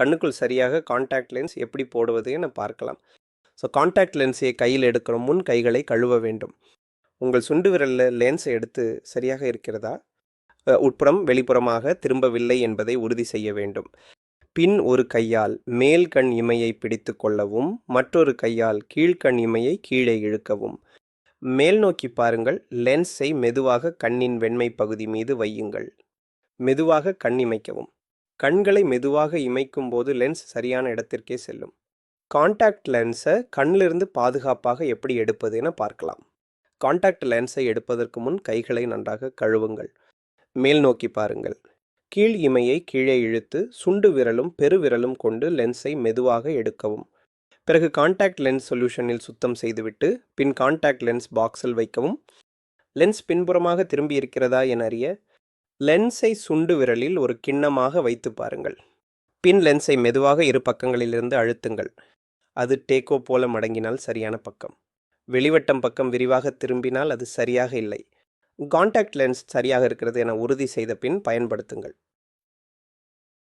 கண்ணுக்குள் சரியாக contact lens எப்படி போடுவது என பார்க்கலாம் ஸோ காண்டாக்ட் லென்ஸை கையில் எடுக்கிற முன் கைகளை கழுவ வேண்டும். உங்கள் சுண்டு விரலில் லென்ஸை எடுத்து சரியாக இருக்கிறதா? உட்புறம் வெளிப்புறமாக திரும்பவில்லை என்பதை உறுதி செய்ய வேண்டும். பின் ஒரு கையால் மேல் கண் இமையை பிடித்து கொள்ளவும் மற்றொரு கையால் கீழ்கண் இமையை கீழே இழுக்கவும். மேல் நோக்கி பாருங்கள் லென்ஸை மெதுவாக கண்ணின் வெண்மை பகுதி மீது வையுங்கள். மெதுவாக கண் இமைக்கவும். கண்களை மெதுவாக இமைக்கும் போது லென்ஸ் சரியான இடத்திற்கே செல்லும். காண்டாக்ட் லென்ஸை கண்ணிலிருந்து பாதுகாப்பாக எப்படி எடுப்பது என பார்க்கலாம். காண்டாக்ட் லென்ஸை எடுப்பதற்கு முன் கைகளை நன்றாக கழுவுங்கள். மேல் நோக்கி பாருங்கள். கீழ் இமையை கீழே இழுத்து சுண்டு விரலும் பெருவிரலும் கொண்டு லென்ஸை மெதுவாக எடுக்கவும். பிறகு காண்டாக்ட் லென்ஸ் சொல்யூஷனில் சுத்தம் செய்துவிட்டு பின் காண்டாக்ட் லென்ஸ் பாக்ஸில் வைக்கவும். லென்ஸ் பின்புறமாக திரும்பி இருக்கிறதா என அறிய லென்ஸை சுண்டு விரலில் ஒரு கிண்ணமாக வைத்து பாருங்கள். பின் லென்ஸை மெதுவாக இரு பக்கங்களிலிருந்து அழுத்துங்கள். அது டேக்கோ போல மடங்கினால் சரியான பக்கம். வெளிவட்டம் பக்கம் விரிவாக திரும்பினால் அது சரியாக இல்லை. காண்டாக்ட் லென்ஸ் சரியாக இருக்கிறது என உறுதி செய்த பின் பயன்படுத்துங்கள்.